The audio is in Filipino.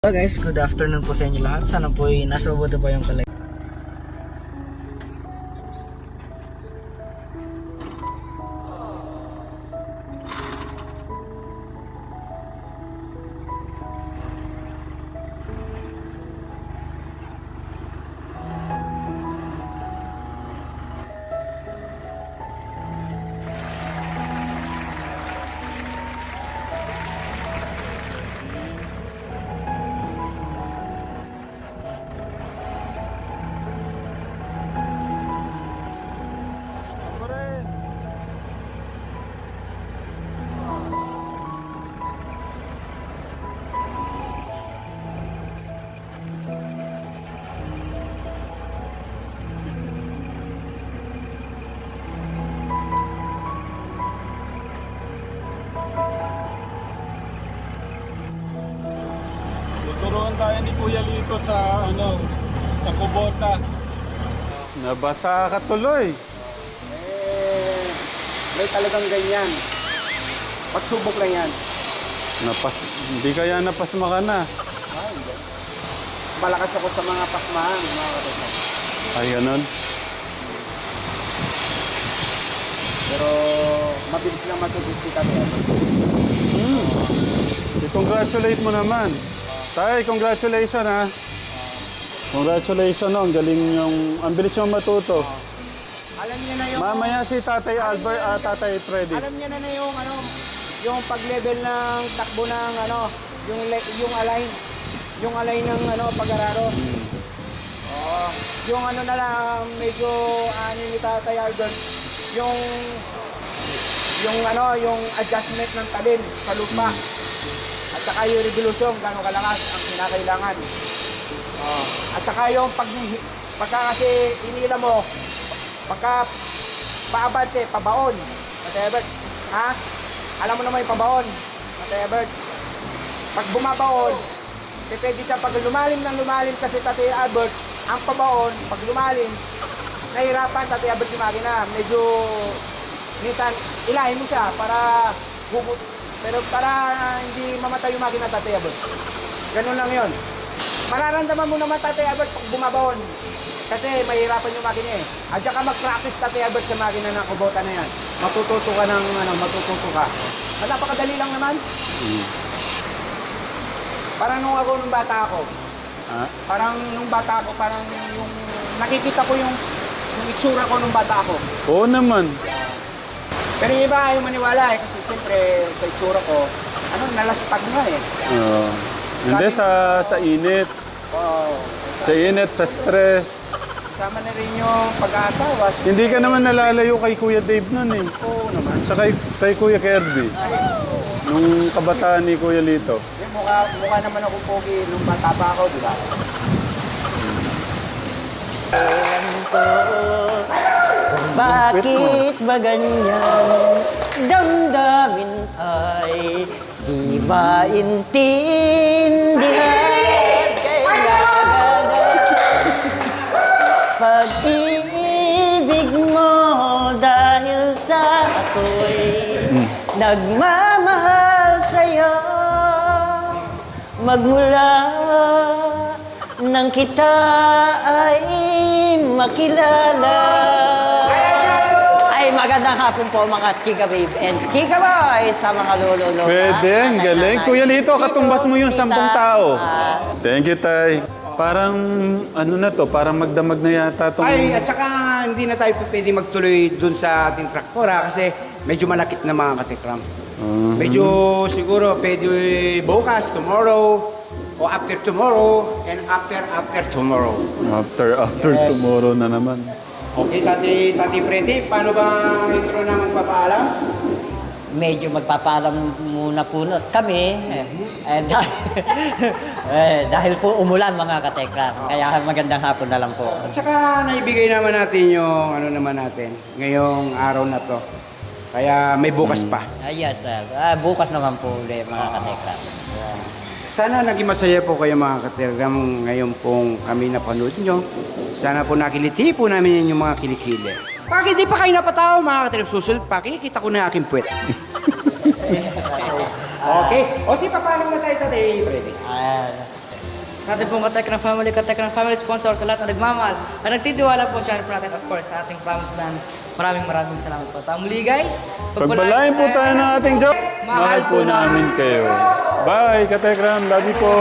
Hello guys, good afternoon po sa inyo lahat. Sana po ay nasa mabuti pa yung kalay. Tuturuan tayo ni Kuya Lito sa ano, sa Kubota. Nabasa ka tuloy. Eh, may talagang ganyan. Pagsubok lang yan. Napas, hindi kaya napasma ka na. Ah, hindi. Malakas ako sa mga pasmahan, mga kapatid. Ay, ganun. Pero mabilis lang matubos si Tatay. I-congratulate mo naman. Tay, congratulations ha. Congratulations, no. Ang galing yung, ang bilis yung matuto. Alam niya na yung... Mamaya si Tatay Albert, ah, Tatay Freddy. Alam niya na na yung ano, yung pag-level ng takbo ng ano, yung le- yung align, yung align ng ano pag-araro. Oo. Yung ano na lang medyo ano ni Tatay Albert, yung yung ano, yung adjustment ng talim sa lupa. At saka yung revolution, gano'ng kalakas ang kinakailangan. Oo. At saka yung pag, pagka kasi inila mo, pagka paabante, pabaon. Albert, ha? Alam mo naman yung pabaon, Albert. Pag bumabaon, eh, pwede siya pag lumalim ng lumalim kasi Tatay Albert, ang pabaon, pag lumalim, nahirapan Tatay Albert yung makina. Medyo, minsan, ilahin mo siya para hugot. Pero para hindi mamatay yung makina Tatay Albert. Ganun lang yon. Mararamdaman mo naman Tatay Albert pag bumabaon. Kasi mahirapan yung makina eh. At saka mag-practice Tatay Albert sa makina ng kubota na yan. Matututo ka ng ano, matututo ka. At napakadali lang naman. Parang nung ako nung bata ako, Ha? parang nung bata ako, parang yung nakikita ko yung yung itsura ko nung bata ako. Oo naman. Pero yung iba ayaw maniwala eh kasi siyempre sa itsura ko, ano, nalaspag nga eh. Oo. hindi, sa, sa init. Wow. Sa init, sa stress. Kasama na rin yung pag-aasawa. Hindi ka naman nalalayo kay Kuya Dave nun eh. Oo naman. Sa kay, kay Kuya Kirby. Nung kabataan ni Kuya Lito. Eh, mukha, mukha naman ako pogi nung bata pa ako, di ba? Bakit ba ganyan? Damdamin ay di maintindihan. Kailangan Pag-ibig mo dahil sa ako'y Nagmamahal sa'yo. Magmula nang kita ay makilala Ay magandang hapon po mga Chika Babe and Chika Boy sa mga lolo-lola Pwede, ang galing. Kuya Lito, katumbas mo yung sampung tao. ah, Thank you, Tay. Parang, ano na to, parang magdamag na yata tong... Ay, at saka hindi na tayo pwede magtuloy dun sa ating traktora kasi medyo malakit na mga katikram. Ah. Medyo siguro pwede bukas, tomorrow, o after tomorrow, and after after tomorrow. After, after Yes. tomorrow na naman. Okay, Tati, Tati Freddy, paano ba ang intro na magpapaalam? medyo magpapaalam muna po na kami eh, eh, dahil, eh, dahil po umulan mga katekra kaya magandang hapon na lang po At saka naibigay naman natin yung ano naman natin ngayong araw na to. Kaya may bukas pa. Ah, yes, sir. Ah, bukas naman po ulit, mga katekra. Sana naging masaya po kayo mga katergam ngayon pong kami napanood nyo. Sana po nakiliti po namin yung mga kilikili. Pag hindi pa kayo napatawa mga katergam, susunod pa, kikita ko na aking puwet. okay. O si paano na tayo today, Freddy? Sa ating pong Katekram Family, Katekram Family sponsor sa lahat na nagmamahal at nagtitiwala po siya po natin of course sa ating promised land. Maraming maraming salamat po. Tama muli guys. Pagpalain po tayo ng ating job. Mahal po namin kayo. Bye, Katekram. Love you po.